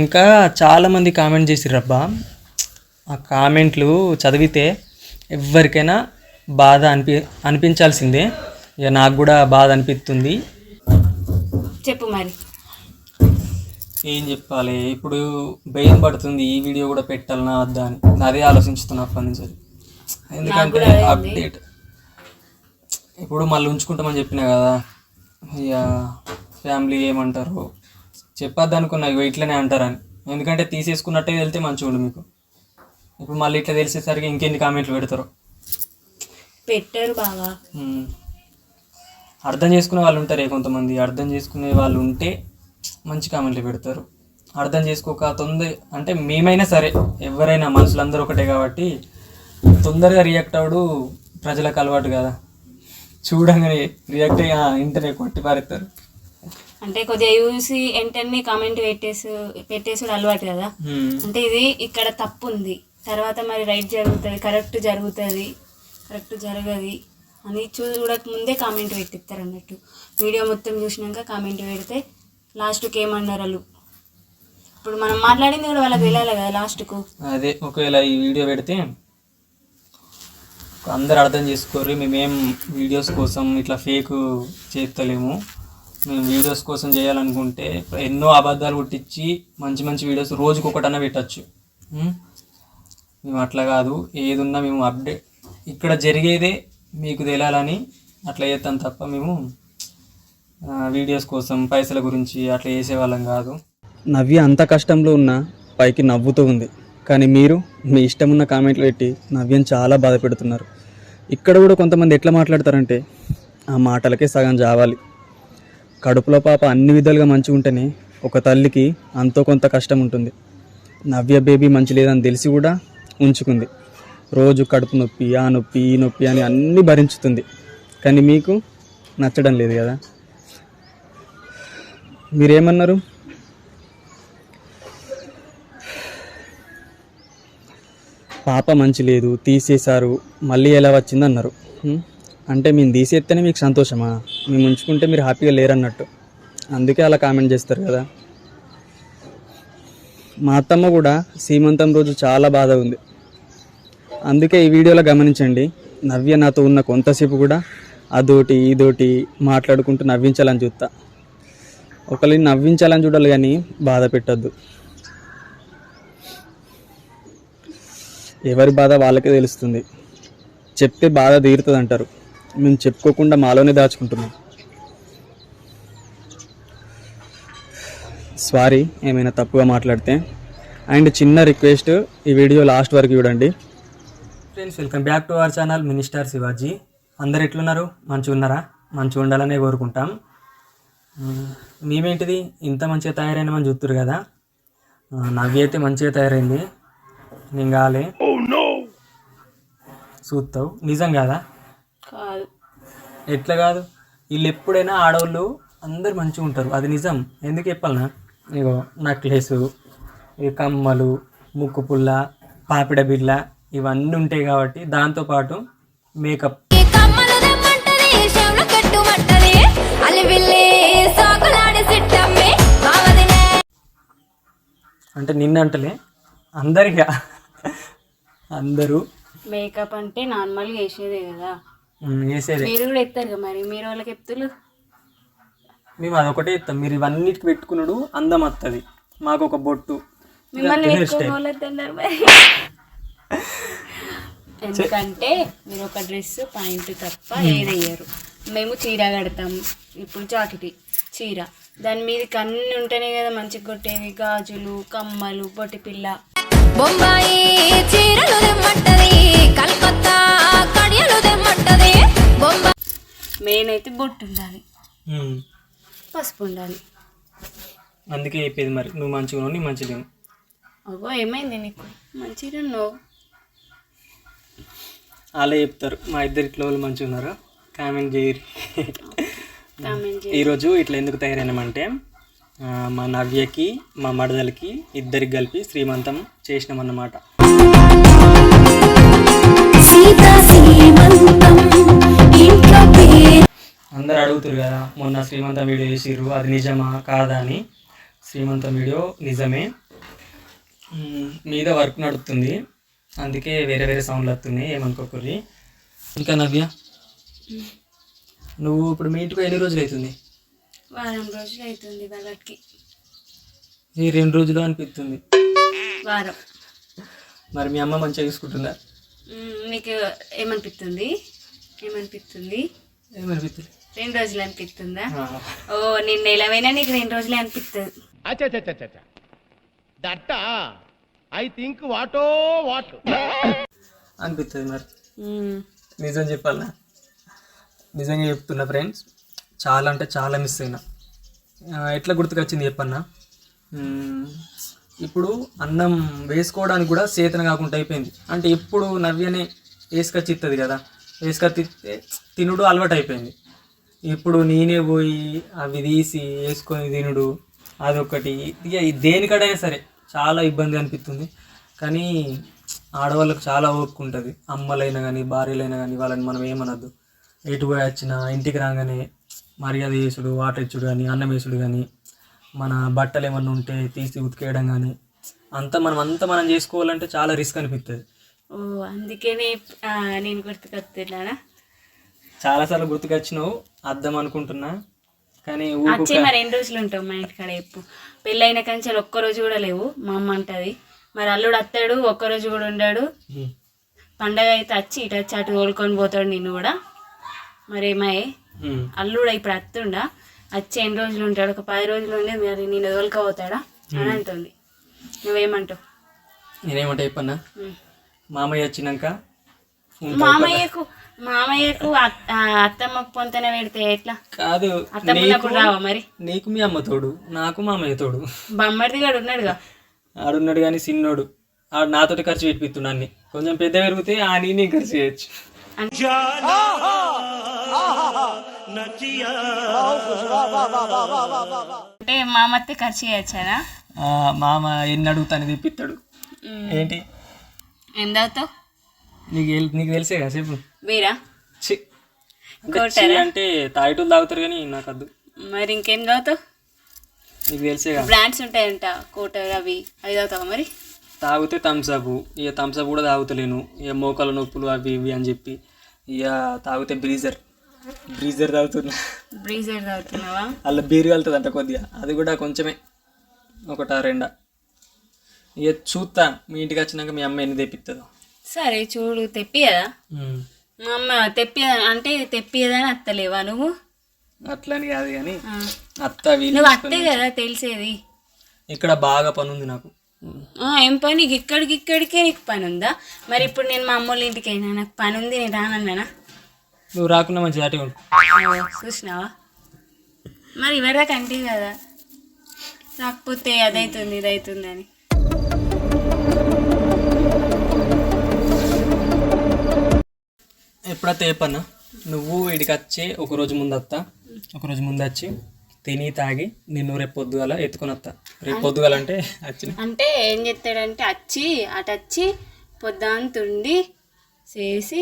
ఇంకా చాలామంది కామెంట్ చేసిర్రబ్బా. ఆ కామెంట్లు చదివితే ఎవరికైనా బాధ అనిపి అనిపించాల్సిందే. ఇక నాకు కూడా బాధ అనిపిస్తుంది చెప్పు మరి. ఏం చెప్పాలి? ఇప్పుడు భయం పడుతుంది. ఈ వీడియో కూడా పెట్టాలనా వద్దా అని. అదే ఆలోచించుతున్నా అప్పటి నుంచి ఎందుకంటే అప్డేట్. ఇప్పుడు మళ్ళీ ఉంచుకుంటామని చెప్పినా కదా ఇక ఫ్యామిలీ ఏమంటారు? చెప్పొద్దు అనుకున్నా ఇగో ఇట్లనే అంటారని. ఎందుకంటే తీసేసుకున్నట్టే వెళ్తే మంచిగా మీకు. ఇప్పుడు మళ్ళీ ఇట్లా తెలిసేసరికి ఇంకెన్ని కామెంట్లు పెడతారు. పెట్టారు బాగా. అర్థం చేసుకునే వాళ్ళు ఉంటారే కొంతమంది. అర్థం చేసుకునే వాళ్ళు ఉంటే మంచి కామెంట్లు పెడతారు. అర్థం చేసుకోక తొందర అంటే మేమైనా సరే ఎవరైనా మనుషులందరూ ఒకటే కాబట్టి తొందరగా రియాక్ట్ అవడు ప్రజలకు అలవాటు కదా. చూడంగానే రియాక్ట్ అయ్యి ఇంటనే కొట్టి పారేస్తారు అంటే కొద్దిగా చూసి వెంటనే కామెంట్ పెట్టేసి పెట్టేసుడు అలవాటు కదా. అంటే ఇది ఇక్కడ తప్పు ఉంది తర్వాత మరి రైట్ జరుగుతుంది కరెక్ట్ జరుగుతుంది కరెక్ట్ జరగది అని చూడక ముందే కామెంట్ పెట్టిస్తారు అన్నట్టు. వీడియో మొత్తం చూసినాక కామెంట్ పెడితే లాస్ట్కి ఏమన్నారు వాళ్ళు? ఇప్పుడు మనం మాట్లాడింది కూడా వాళ్ళకి వెళ్ళాలి కదా లాస్ట్కు అదే ఒకవేళ ఈ వీడియో పెడితే అందరు అర్థం చేసుకోరు మేమేం వీడియోస్ కోసం ఇట్లా ఫేక్ చేస్తలేము. మేము వీడియోస్ కోసం చేయాలనుకుంటే ఎన్నో అబద్ధాలు పుట్టించి మంచి మంచి వీడియోస్ రోజుకి ఒకటన్నా పెట్టచ్చు మేము అట్లా కాదు. ఏదున్నా మేము అప్డేట్ ఇక్కడ జరిగేదే మీకు తెలియాలని అట్లా చేస్తాం తప్ప మేము వీడియోస్ కోసం పైసల గురించి అట్లా చేసేవాళ్ళం కాదు. నవ్య అంత కష్టంలో ఉన్న పైకి నవ్వుతూ ఉంది. కానీ మీరు మీ ఇష్టం ఉన్న కామెంట్లు పెట్టి నవ్యం చాలా బాధ పెడుతున్నారు. ఇక్కడ కూడా కొంతమంది ఎట్లా మాట్లాడతారంటే ఆ మాటలకే సగం జావాలి. కడుపులో పాప అన్ని విధాలుగా మంచిగా ఉంటేనే ఒక తల్లికి అంతో కొంత కష్టం ఉంటుంది. నవ్య బేబీ మంచి లేదని తెలిసి కూడా ఉంచుకుంది. రోజు కడుపు నొప్పి ఆ నొప్పి ఈ నొప్పి అని అన్నీ భరించుతుంది. కానీ మీకు నచ్చడం లేదు కదా? మీరేమన్నారు? పాప మంచి లేదు తీసేశారు మళ్ళీ ఎలా వచ్చింది అన్నారు అంటే మేము తీసేస్తేనే మీకు సంతోషమా? మేము ఉంచుకుంటే మీరు హ్యాపీగా లేరన్నట్టు. అందుకే అలా కామెంట్ చేస్తారు కదా. మా అత్తమ్మ కూడా సీమంతం రోజు చాలా బాధ ఉంది. అందుకే ఈ వీడియోలో గమనించండి. నవ్య నాతో ఉన్న కొంతసేపు కూడా అదోటి ఇదోటి మాట్లాడుకుంటూ నవ్వించాలని చూస్తా. ఒకరిని నవ్వించాలని చూడాలి కానీ బాధ పెట్టద్దు. ఎవరి బాధ వాళ్ళకే తెలుస్తుంది. చెప్తే బాధ తీరుతుంది అంటారు మేము చెప్పుకోకుండా మాలోనే దాచుకుంటున్నాం. సారీ ఏమైనా తప్పుగా మాట్లాడితే. అండ్ చిన్న రిక్వెస్ట్ ఈ వీడియో లాస్ట్ వరకు చూడండి. Friends welcome back to our channel minister Shivaji అందరు ఎట్లున్నారు? మంచిగా ఉన్నారా? మంచిగా ఉండాలనే కోరుకుంటాం. మేమేంటిది? ఇంత మంచిగా తయారైన మనం చూస్తురు కదా. ఆ, నవ్య అయితే మంచిగా తయారైంది. నేను కాలే. చూస్తావు. నిజం కాదా? కాదు. ఎట్లా కాదు? వీళ్ళు ఎప్పుడైనా ఆడవాళ్ళు అందరు మంచిగా ఉంటారు. అది నిజం. ఎందుకు చెప్పాలనా? ఇగో నక్లెస్ ఈ కమ్మలు ముక్కు పుల్ల పాపిడ బిళ్ళ ఇవన్నీ ఉంటాయి కాబట్టి దాంతోపాటు మేకప్. అంటే నిన్నంటలే. అందరిగా. అందరూ. మేకప్ అంటే నార్మల్గా వేసేదే కదా. మీరు కూడా ఎత్తారు మరి మీరు వాళ్ళకి ఎత్తులు మేము అదొకటే ఇస్తాం మీరు ఇవన్నిటికి పెట్టుకున్నాడు అందం వస్తుంది మాకు ఒక బొట్టు. ఎందుకంటే మీరు ఒక డ్రెస్ పాయింట్ తప్ప ఏదయ్యారు మేము చీర కడతాం. ఇప్పుడు జాకెట్ చీర. దాని మీద కన్ను ఉంటేనే కదా మంచిగా కొట్టేవి గాజులు కమ్మలు బొట్టి పిల్ల. బొంబాయి చీరలు దెమ్మంటది కలకత్తా కడియలు మెయిన్ అయితే బొట్టు ఉండాలి. పసుపు ఉండాలి. అందుకే చెప్పేది మరి నువ్వు మంచిగా ఉన్నావు నీ లేవు అగో ఏమైంది నీకు? మంచిగా ఉన్నావు. అలా చెప్తారు. మా ఇద్దరు ఇట్లా వాళ్ళు మంచిగా ఉన్నారు? కామెంట్ చేయరు. ఈరోజు ఇట్లా ఎందుకు తయారైనామంటే మా నవ్యకి మా మడదలకి ఇద్దరికి కలిపి శ్రీమంతం చేసినామన్నమాట. అందరు అడుగుతారు కదా మొన్న శ్రీమంతం వీడియో చేసిర్రు అది నిజమా కాదా అని. శ్రీమంతం వీడియో నిజమే. మీద వర్క్ నడుస్తుంది అందుకే వేరే వేరే సౌండ్లు వస్తున్నాయి ఏమనుకోకూరి ఇంకా నవ్య? నువ్వు ఇప్పుడు మీ ఇంటికి ఎన్ని రోజులు అవుతుంది? వారం రోజులు అవుతుంది వాళ్ళకి. ఈ రెండు రోజులు అనిపిస్తుంది. వారం. మరి మీ అమ్మ మంచిగా చూసుకుంటుందా? మీకు ఏమనిపిస్తుంది? ఏమనిపిస్తుంది? ఏమనిపిస్తుంది? రెండు రోజులు అనిపిస్తుందా? ఓ నిన్న ఎలావైనా నీకు రెండు రోజులే అనిపిస్తుంది దట్ట? ఐ థింక్ వాటో వాట్? అనిపిస్తుంది మరి. నిజం చెప్పాలా? నిజంగా చెప్తున్నా ఫ్రెండ్స్ చాలా అంటే చాలా మిస్ అయినా. ఎట్లా గుర్తుకొచ్చింది చెప్పన్నా? ఇప్పుడు అన్నం వేసుకోవడానికి కూడా సేతన కాకుండా అయిపోయింది. అంటే ఎప్పుడు నవ్యనే వేసుకొచ్చి కదా. వేసుకొచ్చి తినుడు అలవాటు అయిపోయింది. ఇప్పుడు నేనే పోయి అవి తీసి వేసుకొని తినుడు అదొకటి ఇక దేనికడైనా సరే చాలా ఇబ్బంది అనిపిస్తుంది కానీ ఆడవాళ్ళకు చాలా ఓపిక ఉంటుంది. అమ్మలైనా కానీ భార్యలైనా కానీ వాళ్ళని మనం ఏమనద్దు. ఎటు పోయి వచ్చినా ఇంటికి రాగానే మర్యాద చేసుడు వాటర్ ఇచ్చుడు కానీ అన్నం వేసుడు కానీ మన బట్టలు ఏమన్నా ఉంటే తీసి ఉతికేయడం కానీ అంతా మనం అంతా మనం చేసుకోవాలంటే చాలా రిస్క్ అనిపిస్తుంది ఓ అందుకనే నేను గుర్తుకొస్తున్నానా చాలాసార్లు గుర్తుకొచ్చినావు అర్థం అనుకుంటున్నా. కానీ వచ్చి మరి ఎన్ని రోజులు ఉంటావు మా ఇంటికాడ చెప్పు. పెళ్ళైన కంచెలు ఒక్క రోజు కూడా లేవు మా అమ్మ అంటది. మరి అల్లుడు అత్తాడు ఒక్క రోజు కూడా ఉండాడు. పండగ అయితే వచ్చి ఇటు వచ్చి అటు తోలుకొని పోతాడు నిన్ను కూడా. మరి ఏమాయే ఉమ్. అల్లుడు ఇప్పుడు అత్తుండా? వచ్చి ఎన్ని రోజులు ఉంటాడు? ఒక పది రోజులు ఉండి మరి నేను తోలుకపోతాడా? అని అంటుంది. నువ్వేమంటావు? నేనేమంటే చెప్పన్నా. మామయ్య వచ్చినాక. మామయ్యకు మామయ్యకు అత్- ఆ, అత్తమ్మకు పొంతన పెడితే ఎట్లా? కాదు అత్తమ్మ రావా మరి? నీకు మీ అమ్మ తోడు నాకు మామయ్య తోడు. బొమ్మడిది కూడా ఉన్నాడుగా? ఆడున్నాడు కానీ సిన్నోడు. ఆడు నాతోటి ఖర్చు పెట్టిస్తున్నా అన్ని. కొంచెం పెద్ద పెరిగితే ఆ నీ ఖర్చు చేయొచ్చు. అంటే అంటే మామత్తే ఖర్చు చేయొచ్చానా ఆ, మామ ఎన్ని అడుగుతాను తెప్పిస్తాడు. ఏంటి? ఏం తాగుతావు? నీకు నీకు తెలిసే కదా చెప్పు. అంటే ఛీ. అంటే తాగేటోళ్ళు తాగుతారు కానీ నాకు వద్దు. మరి ఇంకేం తాగుతావు? నీకు తెలిసే కదా. బ్రాండ్స్ ఉంటాయంట కోటర్ అవి అవి తాగుతావా మరి? తాగితే థమ్స్అప్ ఇక థమ్స్అప్ కూడా తాగుతలేను. ఇక మోకాల నొప్పులు అవి ఇవి అని చెప్పి ఇక తాగితే బ్రీజర్. బ్రీజర్ తాగుతున్నా బ్రీజర్ తాగుతున్నావా? అలా బీరు కలుతుంది అంట కొద్దిగా. అది కూడా కొంచెమే. ఒకటా రెండా. ఇక చూస్తా మీ ఇంటికి వచ్చినాక మీ అమ్మ ఎన్ని తెప్పిస్తుందో సరే చూడు. తెప్పియదా? మా అమ్మ తెప్పియదా అంటే తెప్పియదని అత్తలేవా నువ్వు? అట్లని కాదు కానీ. అత్త నువ్వు అత్తే కదా తెలిసేది. ఇక్కడ బాగా పని ఉంది నాకు ఏం పని? ఇక్కడికి ఇక్కడికే నీకు పని ఉందా మరి ఇప్పుడు నేను మా అమ్మోళ్ళ ఇంటికి అయినా నాకు పని ఉంది నేను రానన్నానా? నువ్వు రాకుండా మంచి ఉండు. ఓ, చూసినావా మరి ఇవరిదాకా అంటే కదా. రాకపోతే అదైతుంది ఇదైతుంది అని. ఎప్పుడైతే ఏ పన్నా నువ్వు ఇడికి వచ్చి ఒక రోజు ముందు వస్తా ఒక రోజు ముందు వచ్చి తిని తాగి నిన్ను రేపు పొద్దుగాల ఎత్తుకొని వస్తా రేపు పొద్దుగాల అంటే వచ్చిన అంటే ఏం చేస్తాడంటే వచ్చి అటు వచ్చి పొద్దాంతుండి చేసి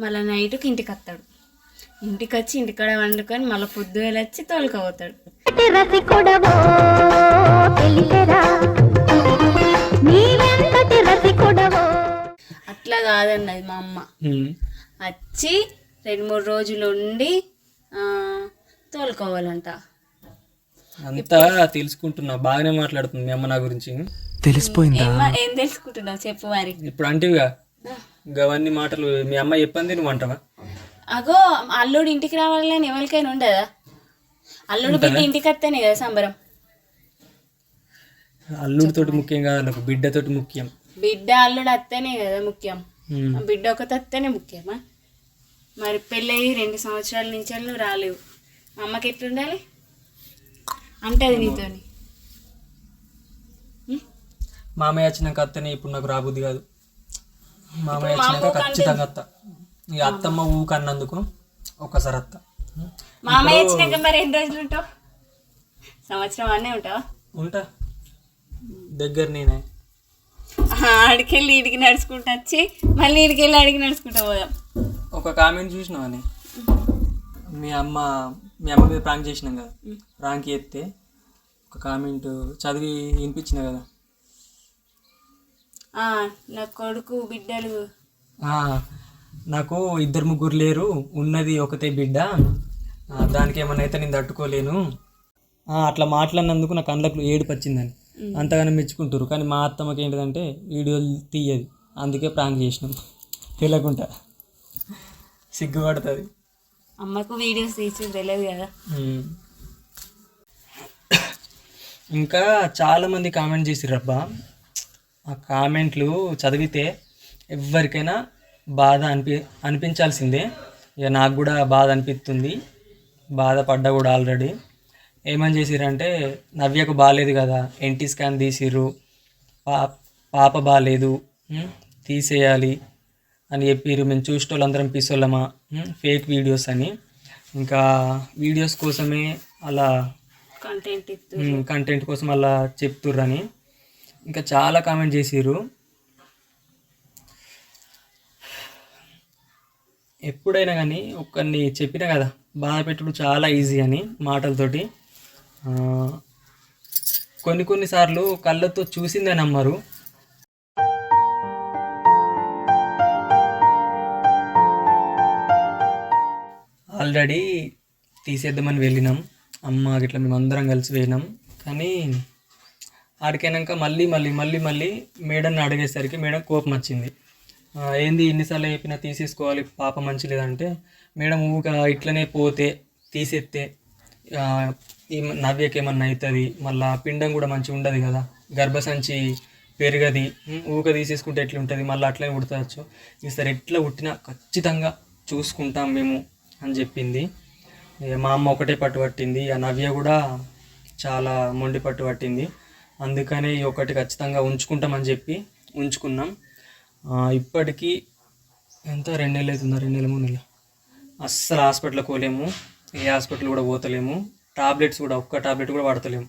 మళ్ళీ నైట్కి ఇంటికి వస్తాడు ఇంటికి వచ్చి ఇంటికాడ వండుకొని మళ్ళీ పొద్దుగల వచ్చి తోలుకపోతాడు. అట్లా కాదన్నది మా అమ్మ. వచ్చి రెండు మూడు రోజులు ఉండి తోలుకోవాలంట. అంతా తెలుసుకుంటున్నా. బాగానే మాట్లాడుతుంది మీ అమ్మ నా గురించి. ఏమ ఏం తెలుసుకుంటున్నావు? చెప్పు మరి. ఇప్పుడు అంటివిగా? గవన్నీ మాటలు మీ అమ్మ చెప్పింది నువ్వు అంటావా? అగో అల్లుడు ఇంటికి రావాలని ఎవరికైనా ఉండదా? అల్లుడు బిడ్డ ఇంటికి వస్తేనే కదా సంబరం. అల్లుడితోటి ముఖ్యం కాదు నాకు బిడ్డతోటి ముఖ్యం. బిడ్డ అల్లుడు అత్తనే కదా ముఖ్యం. బిడ్డ ఒకటి అత్తనే ముఖ్యమా? మరి పెళ్ళయి రెండు సంవత్సరాల నుంచి నువ్వు రాలేవు. అమ్మకి ఎట్లుండాలి? అంటది నీతోని. మామయ్య వచ్చినాక అత్తనే ఇప్పుడు నాకు రాబుద్ది కాదు. మామయ్య వచ్చినాక ఖచ్చితంగా అత్త ఇక అత్తమ్మ ఊక అన్నందుకు ఒక్కసారి అత్త మామయ్య వచ్చినాక మరి ఎన్ని రోజులు ఉంటావు? సంవత్సరం అనే ఉంటావా? ఉంటా. దగ్గర నేనే. ఆడికెళ్ళి ఇడికి నడుచుకుంటూ వచ్చి మళ్ళీ ఇడికెళ్ళి అడిగి నడుచుకుంటూ పోదాం. ఒక కామెంట్ చూసినావని మీ అమ్మ మీ అమ్మ మీద ప్రాంక్ చేసినాం కదా. ప్రాంక్ ఎత్తే ఒక కామెంట్ చదివి వినిపించిన కదా. నా కొడుకు బిడ్డలు. నాకు ఇద్దరు ముగ్గురు లేరు ఉన్నది ఒకతే బిడ్డ. దానికి ఏమన్నా అయితే నేను తట్టుకోలేను. అట్లా మాట్లాడినందుకు నా కళ్ళకు ఏడుపు వచ్చిందని అంతగానో మెచ్చుకుంటారు కానీ మా అత్తమ్మకి ఏంటిదంటే వీడియోలు తీయదు. అందుకే ప్రాంక్ చేసినాం. తెలియకుండా సిగ్గుపడుతుంది. అమ్మకు వీడియోస్ తీసి తెలియదు కదా. ఇంకా చాలామంది కామెంట్ చేసిర్రు అబ్బా. ఆ కామెంట్లు చదివితే ఎవరికైనా బాధ అనిపి అనిపించాల్సిందే. ఇక నాకు కూడా బాధ అనిపిస్తుంది బాధపడ్డా కూడా ఆల్రెడీ. ఏమని చేసిరంటే నవ్యకు బాగాలేదు కదా ఎన్టీ స్కాన్ తీసిర్రు. పా పాప బాగాలేదు తీసేయాలి అని చెప్పిర్రు. మేము చూసేటోళ్ళందరం పిసోళ్ళమా? ఫేక్ వీడియోస్ అని. ఇంకా వీడియోస్ కోసమే అలా కంటెంట్ కంటెంట్ కోసం అలా చెప్తుర్రని. ఇంకా చాలా కామెంట్ చేసిర్రు. ఎప్పుడైనా కానీ ఒక్కరిని చెప్పినా కదా బాధ పెట్టుడు చాలా ఈజీ అని మాటలతోటి. కొన్ని కొన్నిసార్లు కళ్ళతో చూసిందే నమ్మరు. ఆల్రెడీ తీసేద్దామని వెళ్ళినాం. అమ్మ గిట్ల మేము అందరం కలిసి వెళ్ళినాం కానీ ఆడికైనాక మళ్ళీ మళ్ళీ మళ్ళీ మళ్ళీ మేడంని అడిగేసరికి మేడం కోపం వచ్చింది. ఏంది ఇన్నిసార్లు చెప్పినా తీసేసుకోవాలి పాప మంచి లేదంటే. మేడం ఊక ఇట్లనే పోతే తీసేస్తే ఆ, ఈ ఏమన్నా అవుతుంది మళ్ళా పిండం కూడా మంచిగా ఉండదు కదా. గర్భసంచి పెరగది ఊక తీసేసుకుంటే ఎట్లా ఉంటుంది మళ్ళీ అట్లనే ఉడతవచ్చు. ఈసారి ఎట్లా పుట్టినా ఖచ్చితంగా చూసుకుంటాం మేము అని చెప్పింది. ఇక మా అమ్మ ఒకటే పట్టు పట్టింది ఆ నవ్య కూడా చాలా మొండి పట్టు పట్టింది. అందుకనే ఈ ఒకటి ఖచ్చితంగా ఉంచుకుంటామని చెప్పి ఉంచుకున్నాం. ఇప్పటికీ ఎంత? రెండు నెలలు అవుతుందా? రెండు నెలలు మూడు నెలలు? అస్సలు హాస్పిటల్కి పోలేము. ఏ హాస్పిటల్ కూడా పోతలేము. టాబ్లెట్స్ కూడా ఒక్క టాబ్లెట్ కూడా వాడతలేము.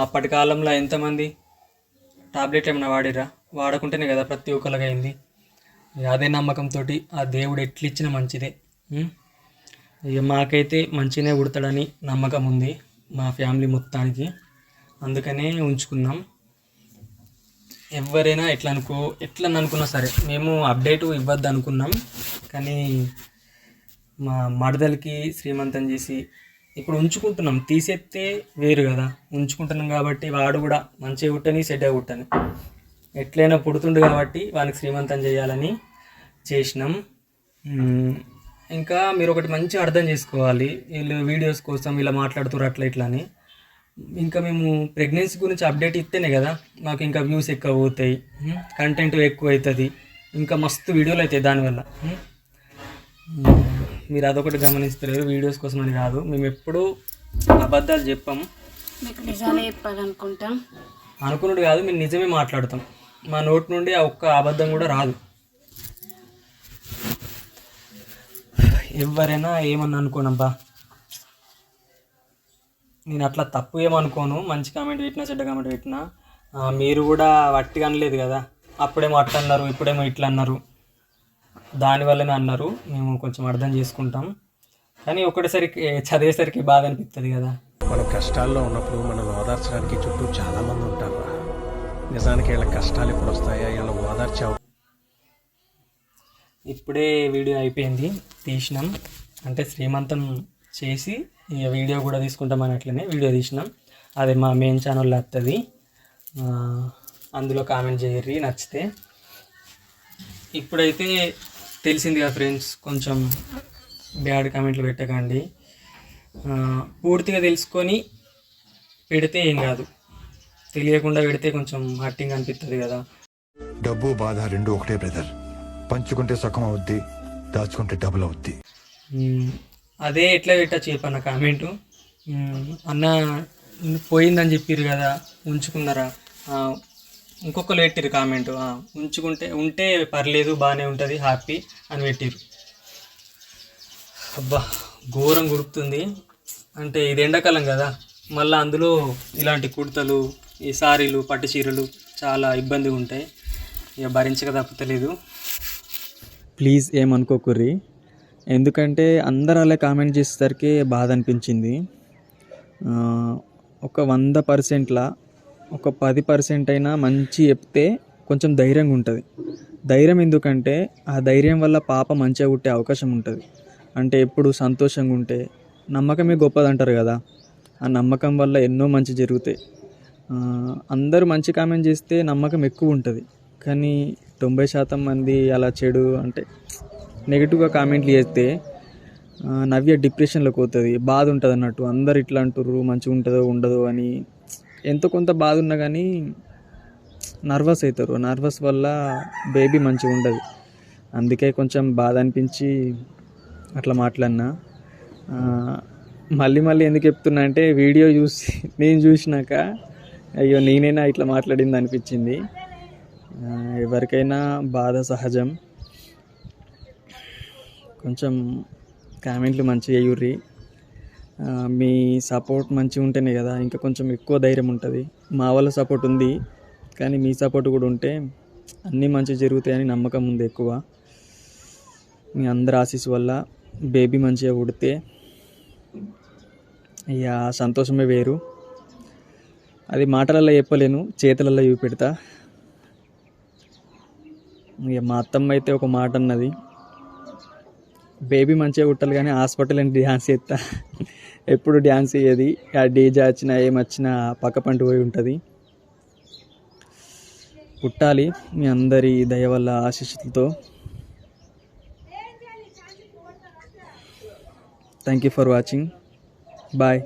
అప్పటి కాలంలో ఎంతమంది టాబ్లెట్ ఏమైనా వాడిరా వాడకుంటేనే కదా ప్రతి ఒక్కరికి అయింది. అదే నమ్మకంతో ఆ దేవుడు ఎట్లిచ్చినా మంచిదే. ఇక మాకైతే మంచిగానే పుడతాడని నమ్మకం ఉంది మా ఫ్యామిలీ మొత్తానికి. అందుకనే ఉంచుకున్నాం ఎవరైనా ఎట్లా అనుకో ఎట్లా అనుకున్నా సరే మేము అప్డేట్ ఇవ్వద్దు అనుకున్నాం. కానీ మా మడదలకి శ్రీమంతం చేసి ఇప్పుడు ఉంచుకుంటున్నాం. తీసేస్తే వేరు కదా. ఉంచుకుంటున్నాం కాబట్టి వాడు కూడా మంచిగా కుట్టని సెట్ కుట్టని. ఎట్లయినా పుడుతుండు కాబట్టి వానికి శ్రీమంతం చేయాలని చేసినాం. ఇంకా మీరు ఒకటి మంచిగా అర్థం చేసుకోవాలి. వీళ్ళు వీడియోస్ కోసం ఇలా మాట్లాడుతున్నారు అట్లా ఇట్లా అని. ఇంకా మేము ప్రెగ్నెన్సీ గురించి అప్డేట్ ఇస్తేనే కదా మాకు ఇంకా వ్యూస్ ఎక్కువ పోతాయి. కంటెంట్ ఎక్కువ అవుతుంది. ఇంకా మస్తు వీడియోలు అవుతాయి దానివల్ల. మీరు అదొకటి గమనిస్తలేరు వీడియోస్ కోసం అని కాదు. మేము ఎప్పుడూ అబద్ధాలు చెప్పాం. మీకు నిజాలే చెప్పాలనుకుంటాం. అనుకున్నట్టు కాదు మేము నిజమే మాట్లాడతాం. మా నోటి నుండి ఆ ఒక్క అబద్ధం కూడా రాదు. ఎవరైనా ఏమన్నా అనుకోనబ్బా నేను అట్లా తప్పు ఏమనుకోను. మంచి కామెంట్ పెట్టినా చెడ్డ కామెంట్ పెట్టినా. మీరు కూడా వట్టిగా అనలేదు కదా. అప్పుడేమో అట్లా అన్నారు ఇప్పుడేమో ఇట్లా అన్నారు. దానివల్లనే అన్నారు. మేము కొంచెం అర్థం చేసుకుంటాం. కానీ ఒకటేసరికి చదివేసరికి బాధ అనిపిస్తుంది కదా. మనం కష్టాల్లో ఉన్నప్పుడు మనం ఓదార్చడానికి చుట్టూ చాలా మంది ఉంటారు నిజానికి వీళ్ళ కష్టాలు ఎప్పుడు వస్తాయా? వీళ్ళ ఓదార్చే ఇప్పుడే వీడియో అయిపోయింది. తీసినాం. అంటే శ్రీమంతం చేసి ఇక వీడియో కూడా తీసుకుంటామని అట్లనే వీడియో తీసినాం. అది మా మెయిన్ ఛానల్లో వస్తుంది అందులో కామెంట్ చేయర్రి నచ్చితే. ఇప్పుడైతే తెలిసింది కదా ఫ్రెండ్స్ కొంచెం బ్యాడ్ కామెంట్లు పెట్టకండి. పూర్తిగా తెలుసుకొని పెడితే ఏం కాదు. తెలియకుండా పెడితే కొంచెం హట్టింగ్ అనిపిస్తుంది కదా. డబ్బు బాధ రెండు ఒకటే బ్రదర్ పంచుకుంటే సుఖం అవుద్ది దాచుకుంటే డబుల్ అవుద్ది. అదే ఎట్లా పెట్టచ్చు చెప్పన్న కామెంటు అన్న పోయిందని చెప్పిర్రు కదా ఉంచుకున్నారా? ఇంకొకరు పెట్టిర్రు కామెంట్ ఉంచుకుంటే ఉంటే పర్లేదు బాగానే ఉంటుంది హ్యాపీ అని పెట్టిర్రు. అబ్బా ఘోరం గుర్తుంది అంటే ఇది ఎండాకాలం కదా మళ్ళీ అందులో ఇలాంటి కుర్తలు ఈ సారీలు పట్టు చీరలు చాలా ఇబ్బందిగా ఉంటాయి. ఇక భరించక తప్పతలేదు. ప్లీజ్ ఏమనుకోకుర్రీ ఎందుకంటే అందరు అలా కామెంట్ చేసేసరికి బాధ అనిపించింది. ఒక వంద పర్సెంట్లా ఒక పది పర్సెంట్ అయినా మంచి చెప్తే కొంచెం ధైర్యంగా ఉంటుంది. ధైర్యం ఎందుకంటే ఆ ధైర్యం వల్ల పాప మంచిగా పుట్టే అవకాశం ఉంటుంది. అంటే ఎప్పుడు సంతోషంగా ఉంటే నమ్మకమే గొప్పది అంటారు కదా. ఆ నమ్మకం వల్ల ఎన్నో మంచి జరుగుతాయి. అందరూ మంచి కామెంట్ చేస్తే నమ్మకం ఎక్కువ ఉంటుంది. కానీ తొంభై శాతం మంది అలా చెడు అంటే నెగిటివ్గా కామెంట్లు చేస్తే నవ్య డిప్రెషన్లోకి పోతుంది. బాధ ఉంటుంది అన్నట్టు. అందరు ఇట్లా అంటుర్రు మంచిగా ఉంటుందో ఉండదో అని. ఎంత కొంత బాధ ఉన్నా కానీ నర్వస్ అవుతారు నర్వస్ వల్ల బేబీ మంచిగా ఉండదు. అందుకే కొంచెం బాధ అనిపించి అట్లా మాట్లాడినా. మళ్ళీ మళ్ళీ ఎందుకు చెప్తున్నా అంటే వీడియో చూసి నేను చూసినాక అయ్యో నేనైనా ఇట్లా మాట్లాడింది అనిపించింది. ఎవరికైనా బాధ సహజం. కొంచెం కామెంట్లు మంచిగా అయ్యుర్రి మీ సపోర్ట్ మంచిగా ఉంటేనే కదా ఇంకా కొంచెం ఎక్కువ ధైర్యం ఉంటుంది. మా వాళ్ళ సపోర్ట్ ఉంది కానీ మీ సపోర్ట్ కూడా ఉంటే అన్నీ మంచిగా జరుగుతాయని నమ్మకం ఉంది ఎక్కువ. మీ అందరి ఆశీస్ వల్ల బేబీ మంచిగా పుడితే ఇక సంతోషమే వేరు. అది మాటలలో చెప్పలేను చేతులలో చూపెడతా. ఇక మా అత్తమ్మ అయితే ఒక మాట అన్నది బేబీ మంచిగా పుట్టాలి కానీ హాస్పిటల్ అని డ్యాన్స్ చేస్తా. ఎప్పుడు డ్యాన్స్ అయ్యేది ఆ డీజే వచ్చినా ఏమొచ్చినా పక్క పంట పోయి ఉంటుంది. పుట్టాలి. మీ అందరి దయ వల్ల ఆశీస్సులతో. Thank you for watching bye